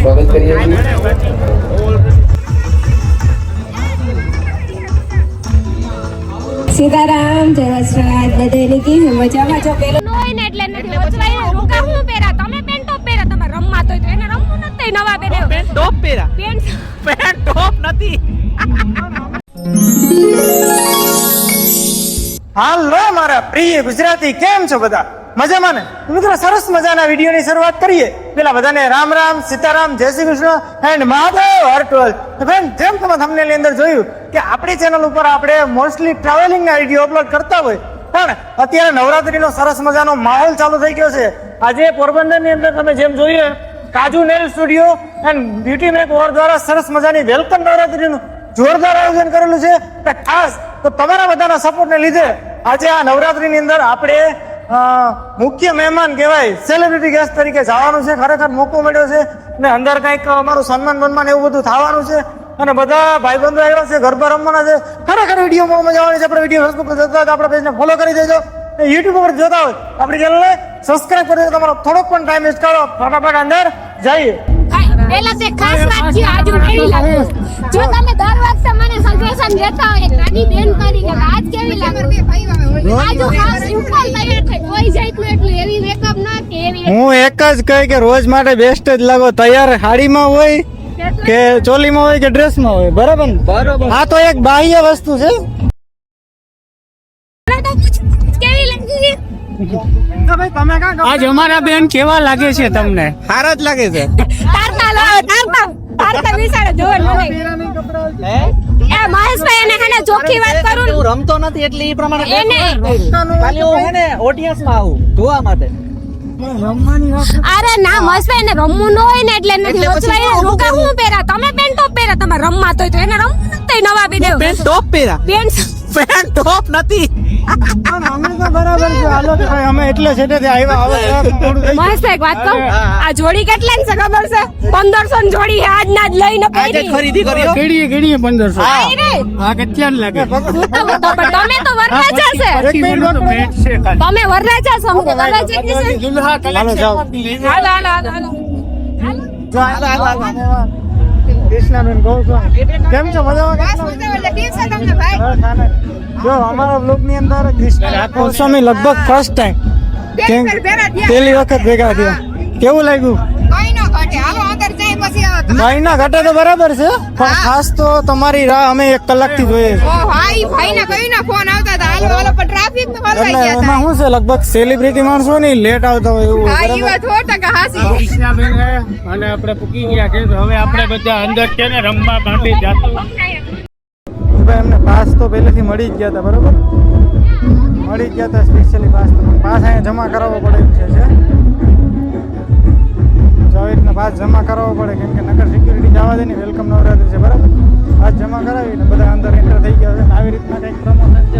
સ્વાગત કરીએ છીએ સીતારામ જય વસરાજ બધાને કેમ છે? મજામાં છો પેલો હોય ને એટલે નથી વચવાયું રૂકા હું પહેરા તમે પેન્ટ ટોપ પહેરા તમારે રમવા તો એને રમવું નથી નવા પહેરે પેન્ટ ટોપ પહેરા પેન્ટ પેન્ટ ટોપ નથી હાલો મારા પ્રિય ગુજરાતી, કેમ છો બધા? મજામાં ને? મિત્રો, સરસ મજાના વિડીયોની શરૂઆત કરીએ. પેલા બધાને રામ રામ, સીતારામ, જય શ્રી કૃષ્ણ એન્ડ મહાદેવ હર હરટોલ ફ્રેન્ડ જેમ તમે thumbnail અંદર જોયું કે આપણી ચેનલ ઉપર આપણે મોસ્ટલી ટ્રાવેલિંગના વીડિયો અપલોડ કરતા હોય, પણ અત્યારે નવરાત્રીનો સરસ મજાનો માહોલ ચાલુ થઈ ગયો છે. આજે પોરબંદરની અંદર તમે જેમ જોઈએ, Kaju nail studio and beauty makeover દ્વારા સરસ મજાની વેલકમ નવરાત્રીનું જોરદાર આયોજન કરેલું છે. ખાસ, તો તમારા બધાના સપોર્ટને લીધે આજે આ નવરાત્રીની અંદર આપણે મુખ્ય મહેમાન કહેવાય સેલિબ્રિટી ગેસ્ટ તરીકે જવાનું છે, ખરેખર મોકો મળ્યો છે ને અંદર કંઈક અમારું સન્માન બનમાન એવું બધું થવાનું છે. અને બધા ભાઈબંધો આવ્યા છે, ગરબા રમવાના છે. ખરેખર વીડિયો મજા આવવાની છે, આપણે વીડિયો ફેસબુક પર જોતા હોય આપણા પેજને ફોલો કરી દેજો. યુટ્યુબ પર જોતા હોય આપણી ચેનલને સબસ્ક્રાઇબ કરી દેજો. તમારો થોડોક પણ ટાઈમ વેસ્ટ કરો. ફટાફટ અંદર જઈએ. પેલા તે ખાસ વાત છે આજ કેવી લાગે. જો તમે દર વખતે મને સજેશન દેતા હોય નાની બેન કરી કે આજ કેવી લાગે? આજ ખાસ સિમ્પલ તૈયાર થઈ કોઈ જાતનું એટલું એવી મેકઅપ ના કે એવી હું એક જ કહી કે રોજ માટે બેસ્ટ જ લાગો તૈયાર સાડીમાં હોય કે ચોલીમાં હોય કે ડ્રેસમાં હોય? બરાબર બરાબર. આ તો એક બાહ્ય વસ્તુ છે. આજ અમારા બેન કેવા લાગે છે તમને? સારા જ લાગે છે. તારતા લો તારતા તારતા વિચારે મને એ મહેશભાઈ એને હેને ચોખ્ખી વાત કરું ને, રમતો નથી એટલે એ પ્રમાણે એને ખાલી હું હે ને માં આવું જોવા માટે. અરે ના એને રમવું ન હોય ને એટલે નથી. વચવાયું રૂકા હું પહેરા? તમે પેન્ટ ટોપ પહેરા? તમારે રમવા તો એને રમવું નથી નવા પહેરે પેન્ટ ટોપ પહેરા. પેન્ટ પેન્ટ ટોપ નથી. છે. ભાઈ અમે એટલે છેટેથી આવ્યા હવે થોડું થઈ મહેશભાઈ એક વાત કહું? આ જોડી કેટલાની છે ખબર છે? પંદરસો ની જોડી છે આજના જ લઈને આજે ખરીદી કેડીએ કેડીએ પંદરસો. કેટલા લાગે? પણ તમે તો વરરાજા છે. એક મિનિટ તો ભેટ છે ખાલી. તમે વરરાજા છો અમને વરરાજા છે. દુલ્હા હાલો હાલો હાલો હાલો હાલો. હાલો, હાલો, હાલો. કૃષ્ણાબેન કહું છું. કેમ છો મજામાં. જો અમારા બ્લોગની અંદર કૃષ્ણ લગભગ ફર્સ્ટ ટાઈમ પહેલી વખત ભેગા થયા. કેવું લાગ્યું? ભાઈ ના ઘટે. તો બરાબર છે પણ ખાસ તો તમારી રાહ અમે એક કલાકથી જોઈએ. એટલે એમાં શું છે લગભગ સેલિબ્રિટી માણસો ની લેટ આવતા હોય એવું અને આપણે પૂકી ગયા છે હવે આપણે બધા અંદર છે ને રમવા માટે જાતું. ભાઈ એમને પાસ તો પહેલેથી મળી જ ગયા હતા, બરાબર? મળી જ ગયા હતા સ્પેશિયલી પાસ તો. પાસ અહીંયા જમા કરાવવો પડે એમ છે આવી રીતના પાસ જમા કરાવવો પડે, કેમ કે નગર સિક્યુરિટી જવા દે ને વેલકમ નવરાત્રી છે, બરાબર? પાસ જમા કરાવીને બધા અંદર એન્ટર થઈ ગયા છે આવી રીતના કંઈક પ્રમોશન છે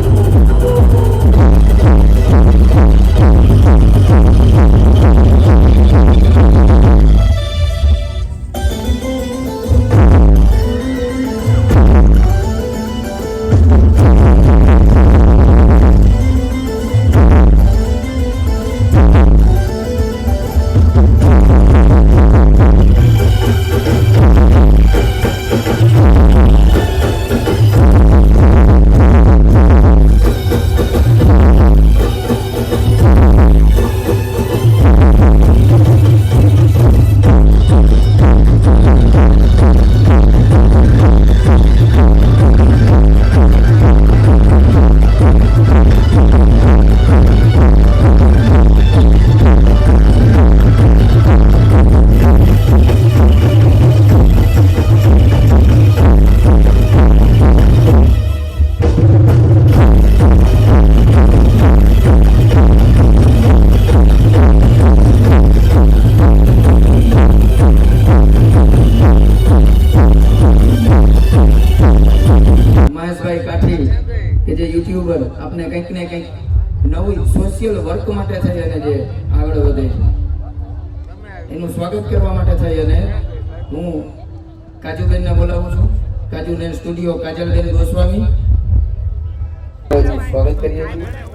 નવી સોશિયલ વર્ક માટે થઈ અને જે આગળ વધે છે. એનું સ્વાગત કરવા માટે થઈ અને હું કાજુબેનને બોલાવું છું. કાજુબેન સ્ટુડિયો કાજલબેન ગોસ્વામી. સ્વાગત કરીએ છીએ.